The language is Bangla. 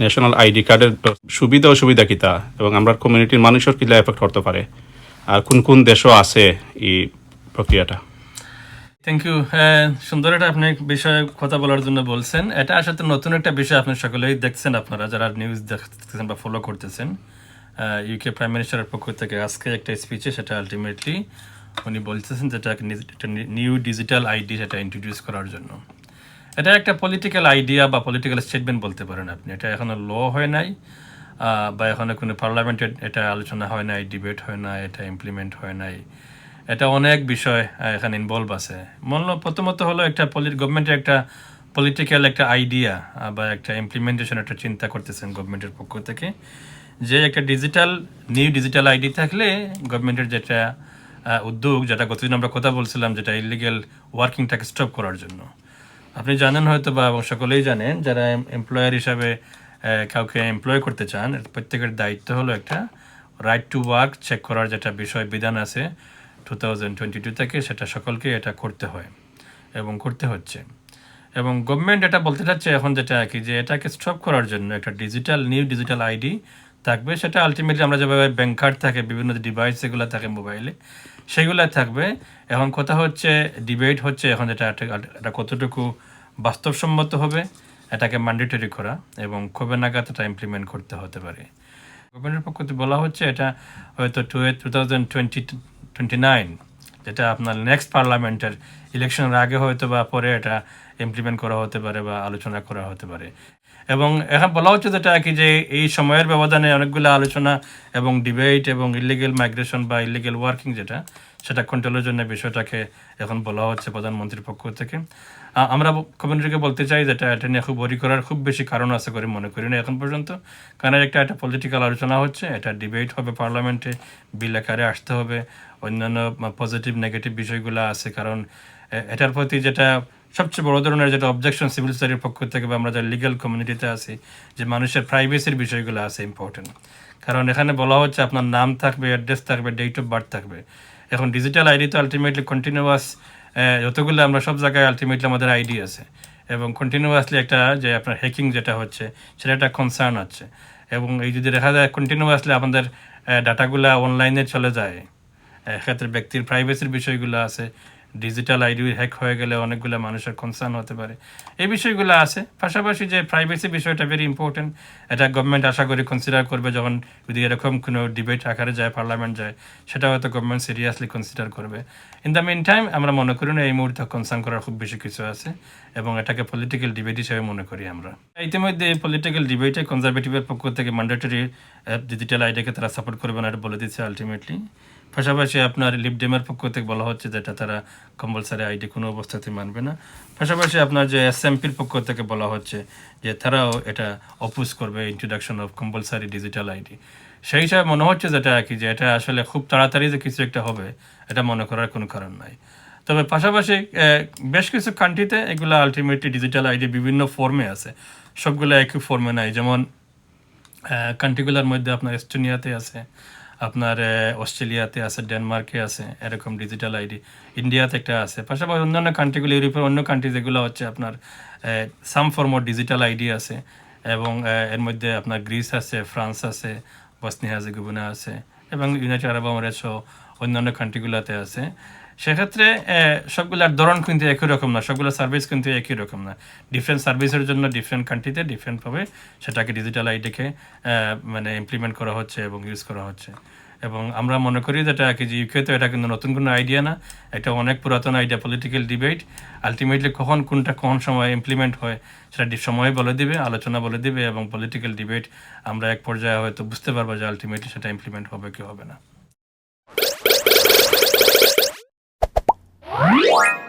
ন্যাশনাল আইডি কার্ডের সুবিধা অসুবিধা কিতা এবং আমরা কমিউনিটির মানুষের কিলা এফেক্ট করতে পারে? আর কোন কোন দেশও আছে এই প্রক্রিয়াটা? থ্যাংক ইউ হ্যাঁ সুন্দর একটা আপনি বিষয়ে কথা বলার জন্য বলছেন। এটা আসলে নতুন একটা বিষয় আপনি সকলেই দেখছেন আপনারা, যারা নিউজ দেখতেছেন বা ফলো করতেছেন। ইউকে প্রাইম মিনিস্টারের পক্ষ থেকে আজকে একটা স্পিচে সেটা আলটিমেটলি উনি বলতেছেন যেটা একটা নিউ ডিজিটাল আইডি সেটা ইন্ট্রোডিউস করার জন্য। এটা একটা পলিটিক্যাল আইডিয়া বা পলিটিক্যাল স্টেটমেন্ট বলতে পারেন আপনি। এটা এখনও ল হয় নাই বা এখনও কোনো পার্লামেন্টে এটা আলোচনা হয় নাই ডিবেট হয় না এটা ইমপ্লিমেন্ট হয় নাই। এটা অনেক বিষয় এখানে ইনভলভ আছে। মূল প্রথমত হলো একটা গভর্নমেন্টের একটা পলিটিক্যাল একটা আইডিয়া বা একটা ইমপ্লিমেন্টেশন একটা চিন্তা করতেছেন গভর্নমেন্টের পক্ষ থেকে। যে একটা ডিজিটাল নিউ ডিজিটাল আইডি থাকলে গভর্নমেন্টের যেটা উদ্যোগ, যেটা গতদিন আমরা কথা বলছিলাম, যেটা ইলিগেল ওয়ার্কিংটাকে স্টপ করার জন্য। আপনি জানেন হয়তো বা এবং সকলেই জানেন, যারা এমপ্লয়ার হিসাবে কাউকে এমপ্লয় করতে চান প্রত্যেকের দায়িত্ব হলো একটা রাইট টু ওয়ার্ক চেক করার যেটা বিষয়, বিধান আছে টু থাউজেন্ড টোয়েন্টি টু থেকে, সেটা সকলকে এটা করতে হয় এবং করতে হচ্ছে। এবং গভর্নমেন্ট এটা বলতে চাচ্ছে এখন যেটা কি, যে এটাকে স্টপ করার জন্য একটা ডিজিটাল নিউ ডিজিটাল আইডি থাকবে। সেটা আলটিমেটলি আমরা যেভাবে ব্যাংক কার্ড থাকে, বিভিন্ন ডিভাইস যেগুলো থাকে মোবাইলে সেগুলো থাকবে। এখন কথা হচ্ছে ডিবেট হচ্ছে এখন যেটা এটা কতটুকু বাস্তবসম্মত হবে, এটাকে ম্যান্ডেটরি করা এবং কবে নাগাদ এটা ইমপ্লিমেন্ট করতে হতে পারে। গভর্নমেন্টের পক্ষ থেকে বলা হচ্ছে এটা হয়তো two two thousand twenty twenty nine যেটা আপনার নেক্সট পার্লামেন্টের ইলেকশনের আগে হয়তো বা পরে এটা ইমপ্লিমেন্ট করা হতে পারে বা আলোচনা করা হতে পারে। এবং এখন বলা হচ্ছে যেটা কি যে এই সময়ের ব্যবধানে অনেকগুলো আলোচনা এবং ডিবেট এবং ইলিগেল মাইগ্রেশন বা ইলিগেল ওয়ার্কিং যেটা সেটা কন্ট্রোলের জন্য বিষয়টাকে এখন বলা হচ্ছে প্রধানমন্ত্রীর পক্ষ থেকে। আমরা কমিউনিটিকে বলতে চাই যেটা এটা এটা নিয়ে খুব বরি করার খুব বেশি কারণ আছে করে মনে করি না এখন পর্যন্ত। কারণ একটা একটা পলিটিক্যাল আলোচনা হচ্ছে, এটা ডিবেট হবে পার্লামেন্টে বিল আকারে আসতে হবে, অন্যান্য পজিটিভ নেগেটিভ বিষয়গুলো আছে। কারণ এটার প্রতি যেটা সবচেয়ে বড় ধরনের যেটা অবজেকশন সিভিল সোসাইটির পক্ষ থেকে বা আমরা যারা লিগ্যাল কমিউনিটিতে আছি, যে মানুষের প্রাইভেসির বিষয়গুলো আছে ইম্পর্টেন্ট কারণ এখানে বলা হচ্ছে আপনার নাম থাকবে অ্যাড্রেস থাকবে ডেট অফ বার্থ থাকবে। এখন ডিজিটাল আইডি তো আলটিমেটলি কন্টিনিউয়াস যতগুলো আমরা সব জায়গায় আলটিমেটলি আমাদের আইডি আছে। এবং কন্টিনিউয়াসলি একটা যে আপনার হ্যাকিং যেটা হচ্ছে সেটা একটা কনসার্ন আছে এবং এই যদি দেখা যায় কন্টিনিউয়াসলি আমাদের ডাটাগুলো অনলাইনে চলে যায় এক্ষেত্রে ব্যক্তির প্রাইভেসির বিষয়গুলো আছে ডিজিটাল আইডি হ্যাক হয়ে গেলে অনেকগুলো মানুষের কনসার্ন হতে পারে। এই বিষয়গুলো আছে। পাশাপাশি যে প্রাইভেসি বিষয়টা ভেরি ইম্পর্টেন্ট এটা গভর্নমেন্ট আশা করি কনসিডার করবে যখন যদি এরকম কোনো ডিবেট আকারে যায় পার্লামেন্ট যায় সেটা হয়তো গভর্নমেন্ট সিরিয়াসলি কনসিডার করবে। ইন দ্য মিন টাইম আমরা মনে করি না এই মুহূর্তে কনসার্ন করার খুব বেশি কিছু আছে এবং এটাকে পলিটিক্যাল ডিবেট হিসেবে মনে করি আমরা। ইতিমধ্যে পলিটিক্যাল ডিবেটে কনজারভেটিভের পক্ষ থেকে ম্যান্ডেটরি ডিজিটাল আইডিকে তারা সাপোর্ট করবে না এটা বলে দিচ্ছে আলটিমেটলি পাশাপাশি আপনার লিপডেমের পক্ষ থেকে বলা হচ্ছে যেটা তারা কম্পালসারি আইডি কোনো অবস্থাতে মানবে না। পাশাপাশি আপনার যে এসএমপির পক্ষ থেকে বলা হচ্ছে যে তারাও এটা অপোজ করবে introduction of compulsory digital ID সেই হিসাবে মনে হচ্ছে যেটা কি, যে এটা আসলে খুব তাড়াতাড়ি যে কিছু একটা হবে, এটা মনে করার কোনো কারণ নাই। তবে পাশাপাশি বেশ কিছু কান্ট্রিতে এগুলো আলটিমেটলি ডিজিটাল আইডি বিভিন্ন ফর্মে আছে। সবগুলো একই ফর্মে নাই, যেমন কান্ট্রিগুলোর মধ্যে আপনার এস্টোনিয়াতে আছে আপনার অস্ট্রেলিয়াতে আছে, ডেনমার্কে আছে, এরকম ডিজিটাল আইডি ইন্ডিয়াতে একটা আছে। পাশাপাশি অন্যান্য কান্ট্রিগুলো ইউরোপের অন্য কান্ট্রি যেগুলো হচ্ছে আপনার some form of digital ID আছে। এবং এর মধ্যে আপনার গ্রিস আছে ফ্রান্স আছে বসনিহাজে গুবনা আছে, এবং ইউনাইটেড আরব আমিরাত অন্যান্য কান্ট্রিগুলোতে আছে। সেক্ষেত্রে সবগুলোর ধরন কিন্তু একই রকম না। সবগুলো সার্ভিস কিন্তু একই রকম না। ডিফারেন্ট সার্ভিসের জন্য ডিফারেন্ট কান্ট্রিতে ডিফারেন্টভাবে সেটাকে ডিজিটাল আইডিকে মানে ইমপ্লিমেন্ট করা হচ্ছে এবং ইউজ করা হচ্ছে। এবং আমরা মনে করি যেটা কি যে ইউকে তো এটা কিন্তু নতুন কোনো আইডিয়া না। এটা অনেক পুরাতন আইডিয়া পলিটিক্যাল ডিবেট আলটিমেটলি কখন কোনটা কখন সময় ইমপ্লিমেন্ট হয়, সেটা সময় বলে দিবে, আলোচনা বলে দিবে এবং পলিটিক্যাল ডিবেট আমরা এক পর্যায়ে হয়তো বুঝতে পারব যে আলটিমেটলি সেটা ইমপ্লিমেন্ট হবে কি হবে না। Bye.